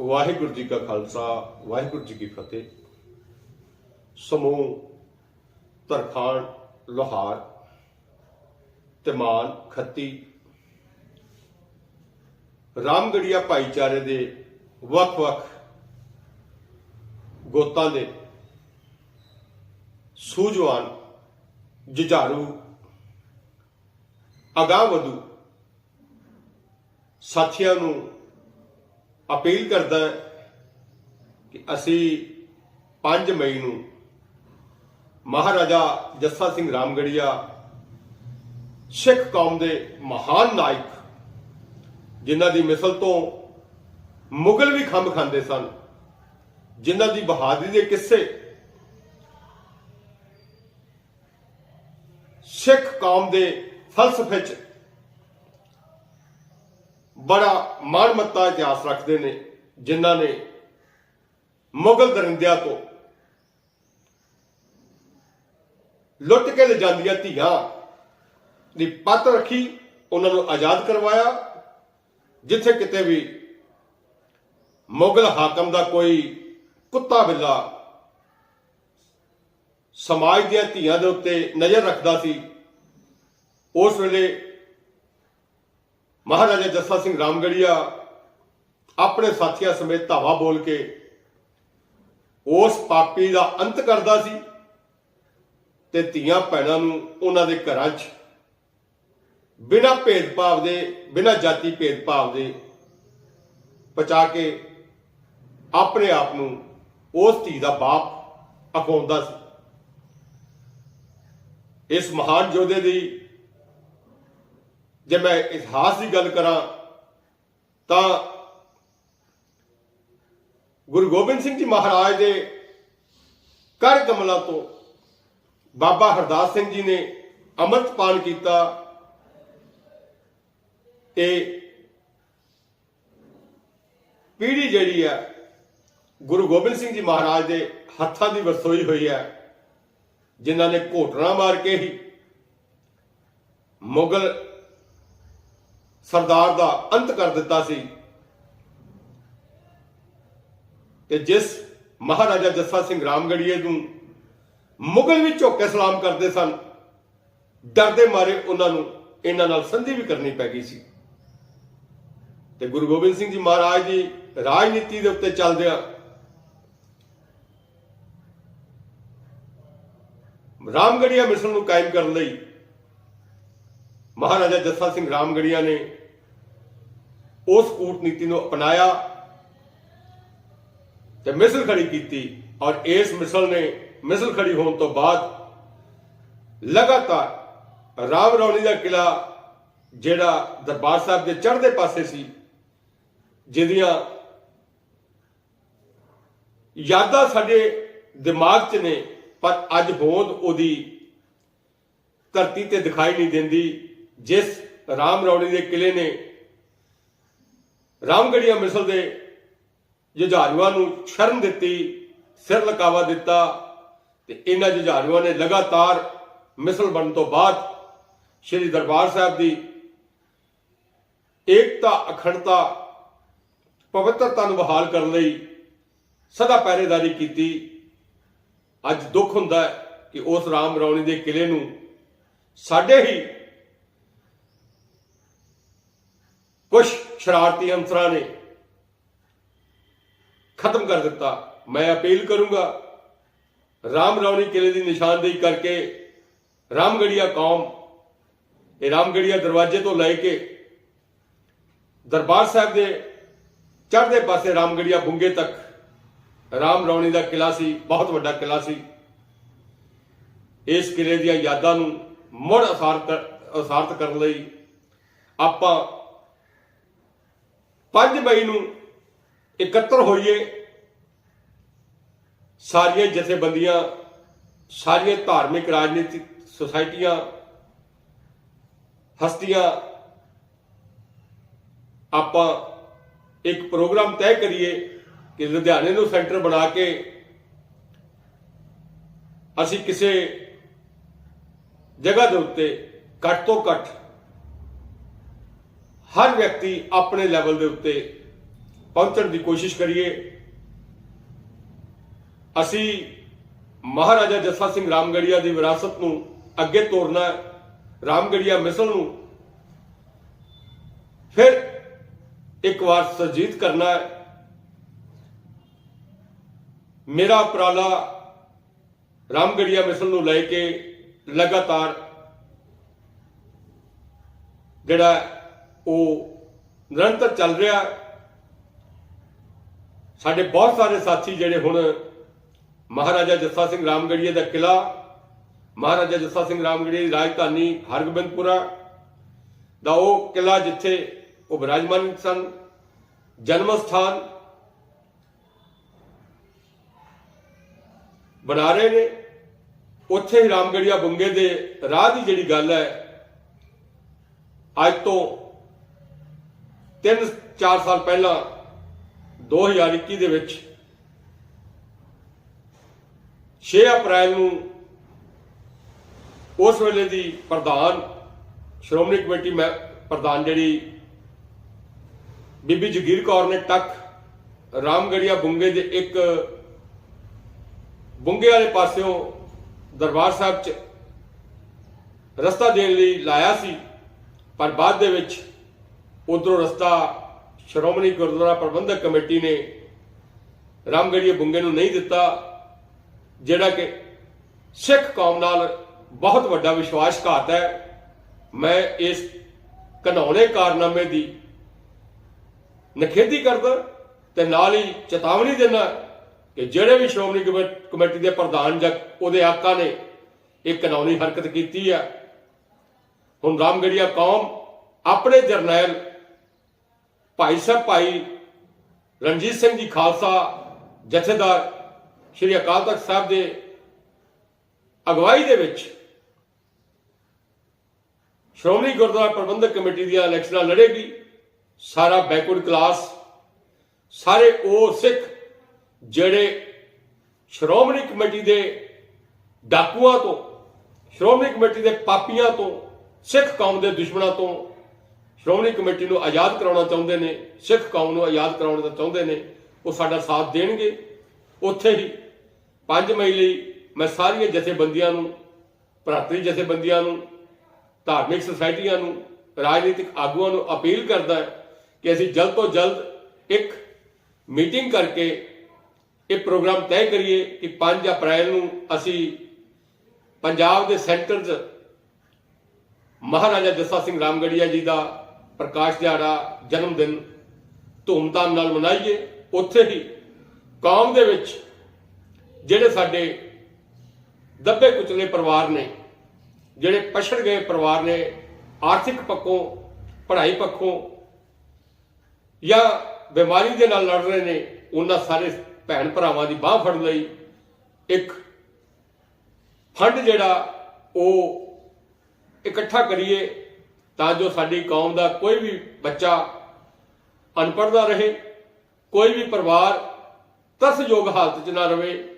ਵਾਹਿਗੁਰੂ ਜੀ ਕਾ ਖਾਲਸਾ, ਵਾਹਿਗੁਰੂ ਜੀ ਕੀ ਫਤਿਹ। ਸਮੂਹ, ਤਰਖਾਣ, ਲੋਹਾਰ ਤਮਾਨ ਖੱਤੀ। ਰਾਮਗੜੀਆ ਭਾਈਚਾਰੇ ਦੇ ਵੱਖ-ਵੱਖ ਗੋਤਾਂ ਦੇ ਸੂਝਵਾਨ, ਜੁਝਾਰੂ ਅਗਾਂਹ ਵਧੂ ਸਾਥੀਆਂ ਨੂੰ ਅਪੀਲ ਕਰਦਾ ਕਿ ਅਸੀਂ 5 ਮਈ ਨੂੰ ਮਹਾਰਾਜਾ ਜੱਸਾ ਸਿੰਘ ਰਾਮਗੜੀਆ, ਸਿੱਖ ਕੌਮ ਦੇ ਮਹਾਨ ਨਾਇਕ, ਜਿਨ੍ਹਾਂ ਦੀ ਮਿਸਲ ਤੋਂ ਮੁਗਲ ਵੀ ਖੰਭ ਖਾਂਦੇ ਸਨ, ਜਿਨ੍ਹਾਂ ਦੀ ਬਹਾਦਰੀ ਦੇ ਕਿੱਸੇ ਸਿੱਖ ਕੌਮ ਦੇ ਫਲਸਫੇ 'ਚ ਬੜਾ ਮਾਣਮੱਤਾ ਇਤਿਹਾਸ ਰੱਖਦੇ ਨੇ, ਜਿਨ੍ਹਾਂ ਨੇ ਮੁਗਲ ਦਰਿੰਦਿਆਂ ਤੋਂ ਲੁੱਟ ਕੇ ਲੈ ਜਾਂਦੀਆਂ ਧੀਆਂ ਦੀ ਪੱਤ ਰੱਖੀ, ਉਹਨਾਂ ਨੂੰ ਆਜ਼ਾਦ ਕਰਵਾਇਆ, ਜਿੱਥੇ ਕਿਤੇ ਵੀ ਮੁਗਲ ਹਾਕਮ ਦਾ ਕੋਈ ਕੁੱਤਾ ਬਿੱਲਾ ਸਮਾਜ ਦੀਆਂ ਧੀਆਂ ਦੇ ਉੱਤੇ ਨਜ਼ਰ ਰੱਖਦਾ ਸੀ, ਉਸ ਵੇਲੇ ਮਹਾਰਾਜਾ ਜੱਸਾ ਸਿੰਘ ਰਾਮਗੜੀਆ ਆਪਣੇ ਸਾਥੀਆਂ ਸਮੇਤ ਧਾਵਾ ਬੋਲ ਕੇ ਉਸ ਪਾਪੀ ਦਾ ਅੰਤ ਕਰਦਾ ਸੀ ਤੇ ਧੀਆਂ ਭੈਣਾਂ ਨੂੰ ਉਹਨਾਂ ਦੇ ਘਰਾਂ 'ਚ ਬਿਨਾਂ ਭੇਦਭਾਵ ਦੇ, ਬਿਨਾਂ ਜਾਤੀ ਭੇਦਭਾਵ ਦੇ ਪਚਾ ਕੇ ਆਪਣੇ ਆਪ ਨੂੰ ਉਸ ਧੀ ਦਾ ਬਾਪ ਅਖਾਉਂਦਾ ਸੀ। ਇਸ ਮਹਾਨ ਯੋਧੇ ਦੀ ਜੇ ਮੈਂ ਇਤਿਹਾਸ ਦੀ ਗੱਲ ਕਰਾਂ, ਤਾਂ ਗੁਰੂ ਗੋਬਿੰਦ ਸਿੰਘ ਜੀ ਮਹਾਰਾਜ ਦੇ ਕਰ ਕਮਲਾਂ ਤੋਂ ਬਾਬਾ ਹਰਦਾਸ ਸਿੰਘ ਜੀ ਨੇ ਅੰਮ੍ਰਿਤ ਪਾਨ ਕੀਤਾ ਤੇ ਪੀੜੀ ਜਿਹੜੀ ਹੈ, ਗੁਰੂ ਗੋਬਿੰਦ ਸਿੰਘ ਜੀ ਮਹਾਰਾਜ ਦੇ ਹੱਥਾਂ ਦੀ ਵਰਸੋਈ ਹੋਈ ਹੈ, ਜਿਨ੍ਹਾਂ ਨੇ ਘੋਟਣਾ ਮਾਰ ਕੇ ਹੀ ਮੁਗਲ ਸਰਦਾਰ ਦਾ ਅੰਤ ਕਰ ਦਿੱਤਾ ਸੀ। ਤੇ ਜਿਸ ਮਹਾਰਾਜਾ ਜੱਸਾ ਸਿੰਘ ਰਾਮਗੜੀਏ ਨੂੰ ਮੁਗਲ ਵੀ ਝੋਕੇ ਸਲਾਮ ਕਰਦੇ ਸਨ, ਡਰਦੇ ਮਾਰੇ ਉਹਨਾਂ ਨੂੰ ਇਹਨਾਂ ਨਾਲ ਸੰਧੀ ਵੀ ਕਰਨੀ ਪੈ ਗਈ ਸੀ। ਤੇ ਗੁਰੂ ਗੋਬਿੰਦ ਸਿੰਘ ਜੀ ਮਹਾਰਾਜ ਦੀ ਰਾਜਨੀਤੀ ਦੇ ਉੱਤੇ ਚੱਲਦਿਆਂ ਰਾਮਗੜੀਆ ਮਿਸ਼ਨ ਨੂੰ ਕਾਇਮ ਕਰਨ ਲਈ ਮਹਾਰਾਜਾ ਜੱਸਾ ਸਿੰਘ ਰਾਮਗੜੀਆ ਨੇ ਉਸ ਕੂਟਨੀਤੀ ਨੂੰ ਅਪਣਾਇਆ ਤੇ ਮਿਸਲ ਖੜੀ ਕੀਤੀ ਔਰ ਇਸ ਮਿਸਲ ਨੇ ਮਿਸਲ ਖੜੀ ਹੋਣ ਤੋਂ ਬਾਅਦ ਲਗਾਤਾਰ ਰਾਮ ਰੌਣੀ ਦਾ ਕਿਲਾ ਜਿਹੜਾ ਦਰਬਾਰ ਸਾਹਿਬ ਦੇ ਚੜ੍ਹਦੇ ਪਾਸੇ ਸੀ, ਜਿਹਦੀਆਂ ਯਾਦਾਂ ਸਾਡੇ ਦਿਮਾਗ 'ਚ ਨੇ, ਪਰ ਅੱਜ ਹੋਂਦ ਉਹਦੀ ਧਰਤੀ ਤੇ ਦਿਖਾਈ ਨਹੀਂ ਦਿੰਦੀ। ਜਿਸ ਰਾਮ ਰੌਣੀ ਦੇ ਕਿਲੇ ਨੇ ਰਾਮਗੜੀਆ ਮਿਸਲ ਦੇ ਜੁਝਾਰੂਆਂ ਨੂੰ ਸ਼ਰਨ ਦਿੱਤੀ, ਸਿਰ ਲਕਾਵਾ ਦਿੱਤਾ ਤੇ ਇਹਨਾਂ ਜੁਝਾਰੂਆਂ ਨੇ ਲਗਾਤਾਰ ਮਿਸਲ ਬਣਨ ਤੋਂ ਬਾਅਦ ਸ੍ਰੀ ਦਰਬਾਰ ਸਾਹਿਬ ਦੀ ਏਕਤਾ, ਅਖੰਡਤਾ, ਪਵਿੱਤਰਤਾ ਨੂੰ ਬਹਾਲ ਕਰਨ ਲਈ ਸਦਾ ਪਹਿਰੇਦਾਰੀ ਕੀਤੀ। ਅੱਜ ਦੁੱਖ ਹੁੰਦਾ ਹੈ ਕਿ ਉਸ ਰਾਮ ਰੌਣੀ ਦੇ ਕਿਲੇ ਨੂੰ ਸਾਡੇ ਹੀ ਕੁਝ ਸ਼ਰਾਰਤੀ ਅੰਸਰਾਂ ਨੇ ਖਤਮ ਕਰ ਦਿੱਤਾ। ਮੈਂ ਅਪੀਲ ਕਰੂੰਗਾ ਰਾਮ ਰੌਣੀ ਕਿਲੇ ਦੀ ਨਿਸ਼ਾਨਦੇਹੀ ਕਰਕੇ ਰਾਮਗੜੀਆ ਕੌਮ, ਇਹ ਰਾਮਗੜੀਆ ਦਰਵਾਜ਼ੇ ਤੋਂ ਲੈ ਕੇ ਦਰਬਾਰ ਸਾਹਿਬ ਦੇ ਚੜ੍ਹਦੇ ਪਾਸੇ ਰਾਮਗੜੀਆ ਬੁੰਗੇ ਤੱਕ ਰਾਮ ਰੌਣੀ ਦਾ ਕਿਲਾ ਸੀ, ਬਹੁਤ ਵੱਡਾ ਕਿਲਾ ਸੀ। ਇਸ ਕਿਲੇ ਦੀਆਂ ਯਾਦਾਂ ਨੂੰ ਮੁੜ ਅਸਾਰਤ ਅਸਾਰਤ ਕਰਨ ਲਈ ਆਪਾਂ 5 ਮਈ ਨੂੰ ਇਕੱਤਰ ਹੋਈਏ, ਸਾਰੀਆਂ ਜਥੇਬੰਦੀਆਂ, ਸਾਰੀਆਂ ਧਾਰਮਿਕ ਰਾਜਨੀਤਿਕ ਸੁਸਾਇਟੀਆਂ, ਹਸਤੀਆਂ, ਆਪਾਂ ਇੱਕ ਪ੍ਰੋਗਰਾਮ ਤੈਅ ਕਰੀਏ ਕਿ ਲੁਧਿਆਣੇ ਨੂੰ ਸੈਂਟਰ ਬਣਾ ਕੇ ਅਸੀਂ ਕਿਸੇ ਜਗ੍ਹਾ ਦੇ ਉੱਤੇ ਘੱਟ ਤੋਂ ਘੱਟ ਹਰ ਵਿਅਕਤੀ ਆਪਣੇ ਲੈਵਲ ਦੇ ਉੱਤੇ ਪਹੁੰਚਣ ਦੀ ਕੋਸ਼ਿਸ਼ ਕਰੀਏ। ਅਸੀਂ ਮਹਾਰਾਜਾ ਜੱਸਾ ਸਿੰਘ ਰਾਮਗੜੀਆ ਦੀ ਵਿਰਾਸਤ ਨੂੰ ਅੱਗੇ ਤੋਰਨਾ ਰਾਮਗੜੀਆ ਮਿਸਲ ਨੂੰ ਫਿਰ ਇੱਕ ਵਾਰ ਸਰਜੀਤ ਕਰਨਾ ਹੈ। ਮੇਰਾ ਉਪਰਾਲਾ ਰਾਮਗੜੀਆ ਮਿਸਲ ਨੂੰ ਲੈ ਕੇ ਲਗਾਤਾਰ ਜਿਹੜਾ ਉਹ ਨਿਰੰਤਰ ਚੱਲ ਰਿਹਾ। ਸਾਡੇ ਬਹੁਤ ਸਾਰੇ ਸਾਥੀ ਜਿਹੜੇ ਹੁਣ ਮਹਾਰਾਜਾ ਜੱਸਾ ਸਿੰਘ ਰਾਮਗੜੀਏ ਦਾ ਕਿਲਾ ਮਹਾਰਾਜਾ ਜੱਸਾ ਸਿੰਘ ਰਾਮਗੜੀਏ ਦੀ ਰਾਜਧਾਨੀ ਹਰਗੋਬਿੰਦਪੁਰਾ ਦਾ ਉਹ ਕਿਲਾ ਜਿੱਥੇ ਉਹ ਬਿਰਾਜਮਾਨ ਸਨ, ਜਨਮ ਸਥਾਨ ਬਣਾ ਰਹੇ ਨੇ। ਉੱਥੇ ਹੀ ਰਾਮਗੜੀਆ ਬੁੰਗੇ ਦੇ ਰਾਹ ਦੀ ਜਿਹੜੀ ਗੱਲ ਹੈ, ਅੱਜ ਤੋਂ 3-4 ਸਾਲ ਪਹਿਲਾਂ 2021 ਦੇ ਵਿੱਚ 6 ਅਪ੍ਰੈਲ ਨੂੰ ਉਸ ਵੇਲੇ ਦੀ ਪ੍ਰਧਾਨ, ਸ਼੍ਰੋਮਣੀ ਕਮੇਟੀ ਮੈਂ, ਪ੍ਰਧਾਨ ਜਿਹੜੀ ਬੀਬੀ ਜਗੀਰ ਕੌਰ ਨੇ ਟੱਕ ਰਾਮਗੜੀਆ ਬੁੰਗੇ ਦੇ ਇੱਕ ਬੁੰਗੇ ਵਾਲੇ ਪਾਸਿਓਂ ਦਰਬਾਰ ਸਾਹਿਬ 'ਚ ਰਸਤਾ ਦੇਣ ਲਈ ਲਾਇਆ ਸੀ, ਪਰ ਬਾਅਦ ਦੇ ਵਿੱਚ ਉਧਰੋਂ ਰਸਤਾ ਸ਼੍ਰੋਮਣੀ ਗੁਰਦੁਆਰਾ ਪ੍ਰਬੰਧਕ ਕਮੇਟੀ ਨੇ ਰਾਮਗੜੀਏ ਬੁੰਗੇ ਨੂੰ ਨਹੀਂ ਦਿੱਤਾ, ਜਿਹੜਾ ਕਿ ਸਿੱਖ ਕੌਮ ਨਾਲ ਬਹੁਤ ਵੱਡਾ ਵਿਸ਼ਵਾਸਘਾਤ ਹੈ। ਮੈਂ ਇਸ ਘਨੌਣੇ ਕਾਰਨਾਮੇ ਦੀ ਨਖੇਦੀ ਕਰਦਾ ਤੇ ਨਾਲ ਹੀ ਚੇਤਾਵਨੀ ਦਿੰਦਾ ਕਿ ਜਿਹੜੇ ਵੀ ਸ਼੍ਰੋਮਣੀ ਕਮੇ- ਕਮੇਟੀ ਦੇ ਪ੍ਰਧਾਨ ਜਾਂ ਉਹਦੇ ਆਕਾ ਨੇ ਇਹ ਕਾਨੂੰਨੀ ਹਰਕਤ ਕੀਤੀ ਹੈ। ਹੁਣ ਰਾਮਗੜੀਆ ਕੌਮ ਆਪਣੇ ਜਰਨੈਲ ਭਾਈ ਸਾਹਿਬ, ਭਾਈ ਰਣਜੀਤ ਸਿੰਘ ਜੀ ਖਾਲਸਾ, ਜਥੇਦਾਰ ਸ਼੍ਰੀ ਅਕਾਲ ਤਖਤ ਸਾਹਿਬ ਦੇ ਅਗਵਾਈ ਦੇ ਵਿੱਚ ਸ਼੍ਰੋਮਣੀ ਗੁਰਦੁਆਰਾ ਪ੍ਰਬੰਧਕ ਕਮੇਟੀ ਦੀਆਂ ਇਲੈਕਸ਼ਨਾਂ ਲੜੇਗੀ। ਸਾਰਾ ਬੈਕਵਰਡ ਕਲਾਸ, ਸਾਰੇ ਉਹ ਸਿੱਖ ਜਿਹੜੇ ਸ਼੍ਰੋਮਣੀ ਕਮੇਟੀ ਦੇ ਡਾਕੂਆਂ ਤੋਂ, ਸ਼੍ਰੋਮਣੀ ਕਮੇਟੀ ਦੇ ਪਾਪੀਆਂ ਤੋਂ, ਸਿੱਖ ਕੌਮ ਦੇ ਦੁਸ਼ਮਣਾਂ ਤੋਂ ਸ਼੍ਰੋਮਣੀ ਕਮੇਟੀ ਨੂੰ ਆਜ਼ਾਦ ਕਰਾਉਣਾ ਚਾਹੁੰਦੇ ਨੇ, ਸਿੱਖ ਕੌਮ ਨੂੰ ਆਜ਼ਾਦ ਕਰਾਉਣਾ ਚਾਹੁੰਦੇ ਨੇ, ਉਹ ਸਾਡਾ ਸਾਥ ਦੇਣਗੇ। ਉੱਥੇ ਹੀ 5 ਮਈ ਲਈ ਮੈਂ ਸਾਰੀਆਂ ਜਥੇਬੰਦੀਆਂ ਨੂੰ, ਭਰਾਤਰੀ ਜਥੇਬੰਦੀਆਂ ਨੂੰ, ਧਾਰਮਿਕ ਸੁਸਾਇਟੀਆਂ ਨੂੰ, ਰਾਜਨੀਤਿਕ ਆਗੂਆਂ ਨੂੰ ਅਪੀਲ ਕਰਦਾ ਹੈ ਕਿ ਅਸੀਂ ਜਲਦ ਤੋਂ ਜਲਦ ਇੱਕ ਮੀਟਿੰਗ ਕਰਕੇ ਇਹ ਪ੍ਰੋਗਰਾਮ ਤੈਅ ਕਰੀਏ ਕਿ 5 ਅਪ੍ਰੈਲ ਨੂੰ ਅਸੀਂ ਪੰਜਾਬ ਦੇ ਸੈਂਟਰ 'ਚ ਮਹਾਰਾਜਾ ਜੱਸਾ ਸਿੰਘ ਰਾਮਗੜੀਆ ਜੀ ਦਾ ਪ੍ਰਕਾਸ਼ ਦਿਹਾੜਾ, ਜਨਮ ਦਿਨ ਧੂਮਧਾਮ ਨਾਲ ਮਨਾਈਏ। ਉੱਥੇ ਹੀ ਕੌਮ ਦੇ ਵਿੱਚ ਜਿਹੜੇ ਸਾਡੇ ਦੱਬੇ ਕੁਚਲੇ ਪਰਿਵਾਰ ਨੇ, ਜਿਹੜੇ ਪਛੜ ਗਏ ਪਰਿਵਾਰ ਨੇ, ਆਰਥਿਕ ਪੱਖੋਂ, ਪੜ੍ਹਾਈ ਪੱਖੋਂ ਜਾਂ ਬਿਮਾਰੀ ਦੇ ਨਾਲ ਲੜ ਰਹੇ ਨੇ, ਉਹਨਾਂ ਸਾਰੇ ਭੈਣ ਭਰਾਵਾਂ ਦੀ ਬਾਹ ਫੜ ਲਈ ਇੱਕ ਫੰਡ ਜਿਹੜਾ ਉਹ ਇਕੱਠਾ ਕਰੀਏ। ਤਾਂ ਜੋ ਸਾਡੀ ਕੌਮ ਦਾ ਕੋਈ ਵੀ ਬੱਚਾ ਅਨਪੜ੍ਹ ਨਾ ਰਹੇ, ਕੋਈ ਵੀ ਪਰਿਵਾਰ ਤਰਸਯੋਗ ਹਾਲਤ 'ਚ ਨਾ ਰਹੇ